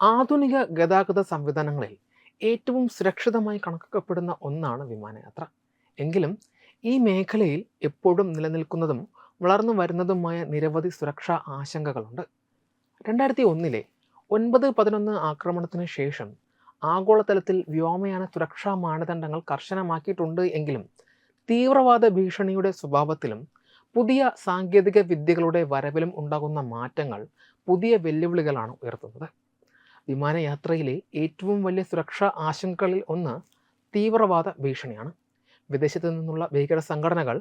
ആധുനിക ഗതാഗത സംവിധാനങ്ങളിൽ ഏറ്റവും സുരക്ഷിതമായി കണക്കാക്കപ്പെടുന്ന ഒന്നാണ് വിമാനയാത്ര. എങ്കിലും ഈ മേഖലയിൽ എപ്പോഴും നിലനിൽക്കുന്നതും വളർന്നു വരുന്നതുമായ നിരവധി സുരക്ഷാ ആശങ്കകളുണ്ട്. രണ്ടായിരത്തി ഒന്നിലെ ഒൻപത് പതിനൊന്ന് ആക്രമണത്തിന് ശേഷം ആഗോളതലത്തിൽ വ്യോമയാന സുരക്ഷാ മാനദണ്ഡങ്ങൾ കർശനമാക്കിയിട്ടുണ്ട് എങ്കിലും തീവ്രവാദ ഭീഷണിയുടെ സ്വഭാവത്തിലും പുതിയ സാങ്കേതിക വിദ്യകളുടെ വരവിലും ഉണ്ടാകുന്ന മാറ്റങ്ങൾ പുതിയ വെല്ലുവിളികളാണ് ഉയർത്തുന്നത്. വിമാനയാത്രയിലെ ഏറ്റവും വലിയ സുരക്ഷാ ആശങ്കകളിൽ ഒന്ന് തീവ്രവാദ ഭീഷണിയാണ്. വിദേശത്തു നിന്നുള്ള ഭീകര സംഘടനകൾ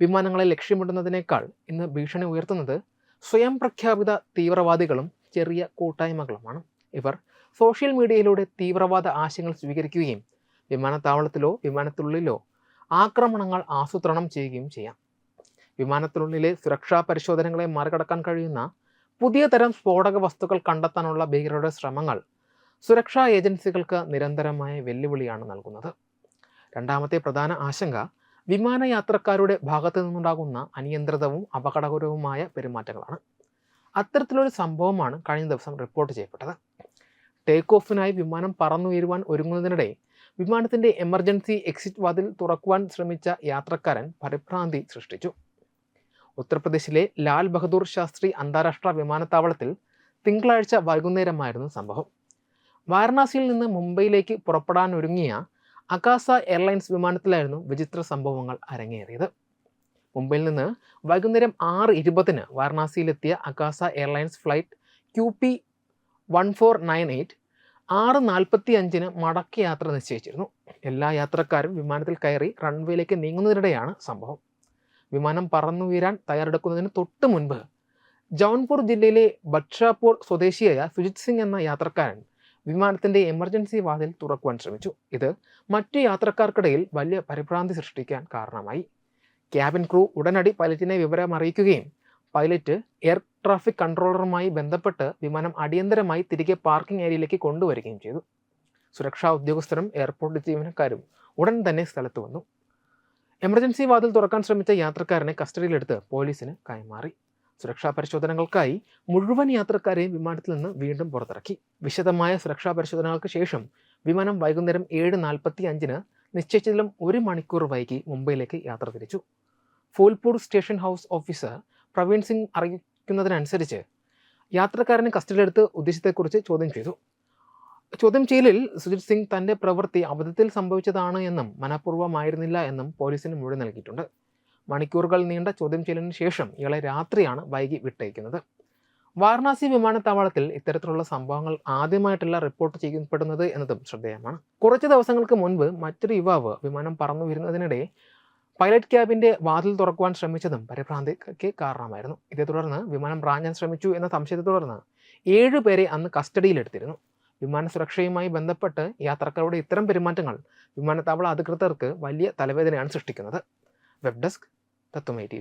വിമാനങ്ങളെ ലക്ഷ്യമിടുന്നതിനേക്കാൾ ഇന്ന് ഭീഷണി ഉയർത്തുന്നത് സ്വയം പ്രഖ്യാപിത തീവ്രവാദികളും ചെറിയ കൂട്ടായ്മകളുമാണ്. ഇവർ സോഷ്യൽ മീഡിയയിലൂടെ തീവ്രവാദ ആശയങ്ങൾ സ്വീകരിക്കുകയും വിമാനത്താവളത്തിലോ വിമാനത്തിനുള്ളിലോ ആക്രമണങ്ങൾ ആസൂത്രണം ചെയ്യുകയും ചെയ്യാം. വിമാനത്തിനുള്ളിലെ സുരക്ഷാ പരിശോധനകളെ മറികടക്കാൻ കഴിയുന്ന പുതിയ തരം സ്ഫോടക വസ്തുക്കൾ കണ്ടെത്താനുള്ള ഭീകരരുടെ ശ്രമങ്ങൾ സുരക്ഷാ ഏജൻസികൾക്ക് നിരന്തരമായ വെല്ലുവിളിയാണ് നൽകുന്നത്. രണ്ടാമത്തെ പ്രധാന ആശങ്ക വിമാനയാത്രക്കാരുടെ ഭാഗത്തു നിന്നുണ്ടാകുന്ന അനിയന്ത്രിതവും അപകടകരവുമായ പെരുമാറ്റങ്ങളാണ്. അത്തരത്തിലൊരു സംഭവമാണ് കഴിഞ്ഞ ദിവസം റിപ്പോർട്ട് ചെയ്യപ്പെട്ടത്. ടേക്ക് ഓഫിനായി വിമാനം പറന്നുയരുവാൻ ഒരുങ്ങുന്നതിനിടെ വിമാനത്തിന്റെ എമർജൻസി എക്സിറ്റ് വാതിൽ തുറക്കുവാൻ ശ്രമിച്ച യാത്രക്കാരൻ പരിഭ്രാന്തി സൃഷ്ടിച്ചു. ഉത്തർപ്രദേശിലെ ലാൽ ബഹദൂർ ശാസ്ത്രി അന്താരാഷ്ട്ര വിമാനത്താവളത്തിൽ തിങ്കളാഴ്ച വൈകുന്നേരമായിരുന്നു സംഭവം. വാരണാസിയിൽ നിന്ന് മുംബൈയിലേക്ക് പുറപ്പെടാൻ ഒരുങ്ങിയ അകാസ എയർലൈൻസ് വിമാനത്തിലായിരുന്നു വിചിത്ര സംഭവങ്ങൾ അരങ്ങേറിയത്. മുംബൈയിൽ നിന്ന് വൈകുന്നേരം ആറ് ഇരുപതിന് വാരണാസിയിലെത്തിയ Akasa airlines flight Q P one four nine eight ആറ് നാൽപ്പത്തി അഞ്ചിന് മടക്കി യാത്ര നിശ്ചയിച്ചിരുന്നു. എല്ലാ യാത്രക്കാരും വിമാനത്തിൽ കയറി റൺവേയിലേക്ക് നീങ്ങുന്നതിനിടെയാണ് സംഭവം. വിമാനം പറന്നു വീരാൻ തയ്യാറെടുക്കുന്നതിന് തൊട്ട് മുൻപ് ജൗൺപൂർ ജില്ലയിലെ ബക്ഷാപൂർ സ്വദേശിയായ സുജിത് സിംഗ് എന്ന യാത്രക്കാരൻ വിമാനത്തിന്റെ എമർജൻസി വാതിൽ തുറക്കുവാൻ ശ്രമിച്ചു. ഇത് മറ്റു യാത്രക്കാർക്കിടയിൽ വലിയ പരിഭ്രാന്തി സൃഷ്ടിക്കാൻ കാരണമായി. ക്യാബിൻ ക്രൂ ഉടനടി പൈലറ്റിനെ വിവരം അറിയിക്കുകയും പൈലറ്റ് എയർ ട്രാഫിക് കൺട്രോളറുമായി ബന്ധപ്പെട്ട് വിമാനം അടിയന്തരമായി തിരികെ പാർക്കിംഗ് ഏരിയയിലേക്ക് കൊണ്ടുവരികയും ചെയ്തു. സുരക്ഷാ ഉദ്യോഗസ്ഥരും എയർപോർട്ട് ജീവനക്കാരും ഉടൻ തന്നെ സ്ഥലത്ത് വന്നു. എമർജൻസി വാതിൽ തുറക്കാൻ ശ്രമിച്ച യാത്രക്കാരനെ കസ്റ്റഡിയിലെടുത്ത് പോലീസിന് കൈമാറി. സുരക്ഷാ പരിശോധനകൾക്കായി മുഴുവൻ യാത്രക്കാരെയും വിമാനത്തിൽ നിന്ന് വീണ്ടും പുറത്തിറക്കി. വിശദമായ സുരക്ഷാ പരിശോധനകൾക്ക് ശേഷം വിമാനം വൈകുന്നേരം ഏഴ് നാൽപ്പത്തി അഞ്ചിന് നിശ്ചയിച്ചതിലും ഒരു മണിക്കൂർ വൈകി മുംബൈയിലേക്ക് യാത്ര തിരിച്ചു. Phulpur station house officer Praveen Singh അറിയിക്കുന്നതിനനുസരിച്ച് യാത്രക്കാരനെ കസ്റ്റഡിയിലെടുത്ത് ഉദ്ദേശത്തെക്കുറിച്ച് ചോദ്യം ചെയ്തു. ചോദ്യം ചെയ്യലിൽ സുജിത് സിംഗ് തന്റെ പ്രവൃത്തി അബദ്ധത്തിൽ സംഭവിച്ചതാണ് എന്നും മനഃപൂർവമായിരുന്നില്ല എന്നും പോലീസിന് മൊഴി നൽകിയിട്ടുണ്ട്. മണിക്കൂറുകൾ നീണ്ട ചോദ്യം ചെയ്യലിന് ശേഷം ഇയാളെ രാത്രിയാണ് വൈകി വിട്ടയക്കുന്നത്. വാരണാസി വിമാനത്താവളത്തിൽ ഇത്തരത്തിലുള്ള സംഭവങ്ങൾ ആദ്യമായിട്ടല്ല റിപ്പോർട്ട് ചെയ്യപ്പെടുന്നത് എന്നതും ശ്രദ്ധേയമാണ്. കുറച്ച് ദിവസങ്ങൾക്ക് മുൻപ് മറ്റൊരു യുവാവ് വിമാനം പറന്നു വരുന്നതിനിടെ പൈലറ്റ് ക്യാബിന്റെ വാതിൽ തുറക്കുവാൻ ശ്രമിച്ചതും പരിഭ്രാന്തിക്ക് കാരണമായിരുന്നു. ഇതേ തുടർന്ന് വിമാനം റാഞ്ഞാൻ ശ്രമിച്ചു എന്ന സംശയത്തെ തുടർന്ന് ഏഴ് പേരെ അന്ന് കസ്റ്റഡിയിലെടുത്തിരുന്നു. വിമാന സുരക്ഷയുമായി ബന്ധപ്പെട്ട് യാത്രക്കാരുടെ ഇത്തരം പെരുമാറ്റങ്ങൾ വിമാനത്താവള അധികൃതർക്ക് വലിയ തലവേദനയാണ് സൃഷ്ടിക്കുന്നത്. വെബ് ഡെസ്ക് തത്വമൈ ടി